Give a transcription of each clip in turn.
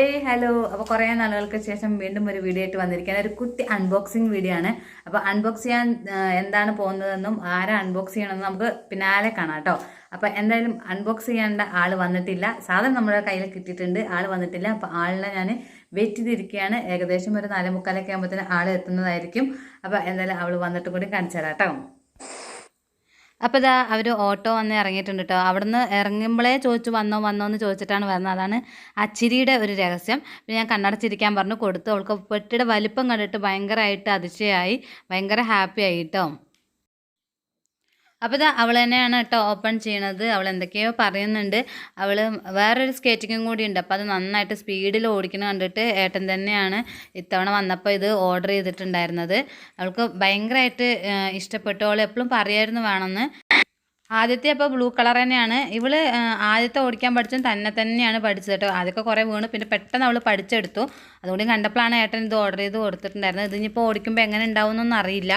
ഏയ് ഹലോ അപ്പോൾ കുറേ നാളുകൾക്ക് ശേഷം വീണ്ടും ഒരു വീഡിയോ ആയിട്ട് വന്നിരിക്കുകയാണ്. ഒരു കുട്ടി അൺബോക്സിങ് വീഡിയോ ആണ്. അപ്പോൾ അൺബോക്സ് ചെയ്യാൻ എന്താണ് പോകുന്നതെന്നും ആരാ അൺബോക്സ് ചെയ്യണമെന്നും നമുക്ക് പിന്നാലെ കാണാം കേട്ടോ. അപ്പോൾ എന്തായാലും അൺബോക്സ് ചെയ്യേണ്ട ആൾ വന്നിട്ടില്ല. സാധനം നമ്മുടെ കയ്യിൽ കിട്ടിയിട്ടുണ്ട്. ആൾ വന്നിട്ടില്ല. അപ്പോൾ ആളിനെ ഞാൻ വെയിറ്റ് ചെയ്തിരിക്കുകയാണ്. ഏകദേശം ഒരു നാല് മുക്കാലൊക്കെ ആകുമ്പോഴത്തേന് ആൾ എത്തുന്നതായിരിക്കും. അപ്പോൾ എന്തായാലും അവൾ വന്നിട്ട് കൂടി കാണിച്ചു തരാം കേട്ടോ. അപ്പോൾ ഇതാ അവർ ഓട്ടോ വന്ന് ഇറങ്ങിയിട്ടുണ്ട് കേട്ടോ അവിടുന്ന് ഇറങ്ങുമ്പോഴേ ചോദിച്ചു വന്നോ വന്നോ എന്ന് ചോദിച്ചിട്ടാണ് വരുന്നത്. അതാണ് അച്ചിരിയുടെ ഒരു രഹസ്യം. പിന്നെ ഞാൻ കണ്ണടച്ചിരിക്കാൻ പറഞ്ഞു കൊടുത്തു. അവൾക്ക് പെട്ടിയുടെ വലിപ്പം കണ്ടിട്ട് ഭയങ്കരമായിട്ട് അതിശയമായി ഭയങ്കര ഹാപ്പി ആയി കേട്ടോ അപ്പോൾ ഇതാ അവൾ തന്നെയാണ് കേട്ടോ ഓപ്പൺ ചെയ്യണത്. അവൾ എന്തൊക്കെയോ പറയുന്നുണ്ട്. അവൾ വേറൊരു സ്കേറ്റിങ്ങും കൂടി ഉണ്ട്. അപ്പോൾ അത് നന്നായിട്ട് സ്പീഡിൽ ഓടിക്കുന്നത് കണ്ടിട്ട് ഏട്ടൻ തന്നെയാണ് ഇത്തവണ വന്നപ്പോൾ ഇത് ഓർഡർ ചെയ്തിട്ടുണ്ടായിരുന്നത്. അവൾക്ക് ഭയങ്കരമായിട്ട് ഇഷ്ടപ്പെട്ടു. അവൾ എപ്പോഴും പറയായിരുന്നു വേണമെന്ന് ആദ്യത്തെ അപ്പോൾ ബ്ലൂ കളർ തന്നെയാണ്. ഇവൾ ആദ്യത്തെ ഓടിക്കാൻ പഠിച്ചും തന്നെ തന്നെയാണ് പഠിച്ചത് കേട്ടോ. അതൊക്കെ കുറേ വീണ്. പിന്നെ പെട്ടെന്ന് അവൾ പഠിച്ചെടുത്തു. അതുകൊണ്ട് കണ്ടപ്പോഴാണ് ഏട്ടൻ ഇത് ഓർഡർ ചെയ്ത് കൊടുത്തിട്ടുണ്ടായിരുന്നത്. ഇതിനിപ്പോൾ ഓടിക്കുമ്പോൾ എങ്ങനെ ഉണ്ടാവുമെന്നൊന്നും അറിയില്ല.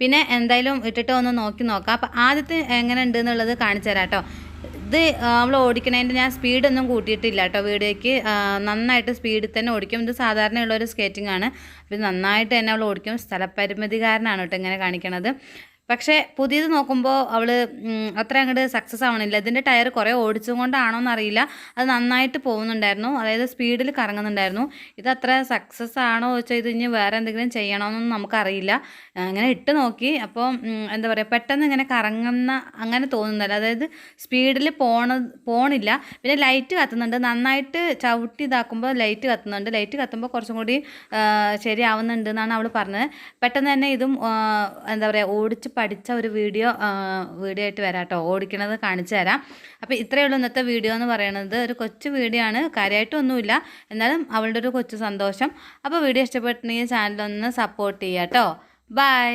പിന്നെ എന്തായാലും ഇട്ടിട്ട് ഒന്ന് നോക്കി നോക്കാം. അപ്പോൾ ആദ്യത്തെ എങ്ങനെ ഉണ്ട് എന്നുള്ളത് കാണിച്ചു തരാം കേട്ടോ. ഇത് നമ്മൾ ഓടിക്കണതിന്റെ ഞാൻ സ്പീഡൊന്നും കൂട്ടിയിട്ടില്ല കേട്ടോ വീഡിയോയ്ക്ക്. നന്നായിട്ട് സ്പീഡിൽ തന്നെ ഓടിക്കും. ഇത് സാധാരണയുള്ള ഒരു സ്കേറ്റിംഗ് ആണ്. ഇത് നന്നായിട്ട് തന്നെ അവൾ ഓടിക്കും. സ്ഥലപരിമിതികാരനാണ് കേട്ടോ ഇങ്ങനെ കാണിക്കണത്. പക്ഷേ പുതിയത് നോക്കുമ്പോൾ അവൾ അത്ര അങ്ങോട്ട് സക്സസ് ആവണില്ല. ഇതിന്റെ ടയർ കുറേ ഓടിച്ചും കൊണ്ടാണോ എന്നറിയില്ല. അത് നന്നായിട്ട് പോകുന്നുണ്ടായിരുന്നു. അതായത് സ്പീഡിൽ കറങ്ങുന്നുണ്ടായിരുന്നു. ഇത് അത്ര സക്സസ് ആണോ വെച്ചാൽ ഇത് ഇനി വേറെ എന്തെങ്കിലും ചെയ്യണമെന്നൊന്നും നമുക്കറിയില്ല. അങ്ങനെ ഇട്ട് നോക്കി. അപ്പോൾ എന്താ പറയുക പെട്ടെന്ന് ഇങ്ങനെ കറങ്ങുന്ന അങ്ങനെ തോന്നുന്നില്ല അതായത് സ്പീഡിൽ പോണ പോണില്ല. പിന്നെ ലൈറ്റ് കത്തുന്നുണ്ട്. നന്നായിട്ട് ചവിട്ടി ഇതാക്കുമ്പോൾ ലൈറ്റ് കത്തുന്നുണ്ട്. ലൈറ്റ് കത്തുമ്പോൾ കുറച്ചും കൂടി ശരിയാവുന്നുണ്ട് എന്നാണ് അവൾ പറഞ്ഞത്. പെട്ടെന്ന് തന്നെ ഇതും എന്താ പറയുക ഓടിച്ച് പഠിച്ച ഒരു വീഡിയോ വീഡിയോ ആയിട്ട് വരാം കേട്ടോ ഓടിക്കണത് കാണിച്ചു തരാം. അപ്പോൾ ഇത്രയേ ഉള്ളൂ ഇന്നത്തെ വീഡിയോ എന്ന് പറയുന്നത് ഒരു കൊച്ചു വീഡിയോ ആണ്. കാര്യമായിട്ടൊന്നുമില്ല എന്നാലും അവളുടെ ഒരു കൊച്ചു സന്തോഷം. അപ്പോൾ വീഡിയോ ഇഷ്ടപ്പെട്ടിട്ടുണ്ടെങ്കിൽ ചാനലൊന്ന് സപ്പോർട്ട് ചെയ്യാം കേട്ടോ ബൈ.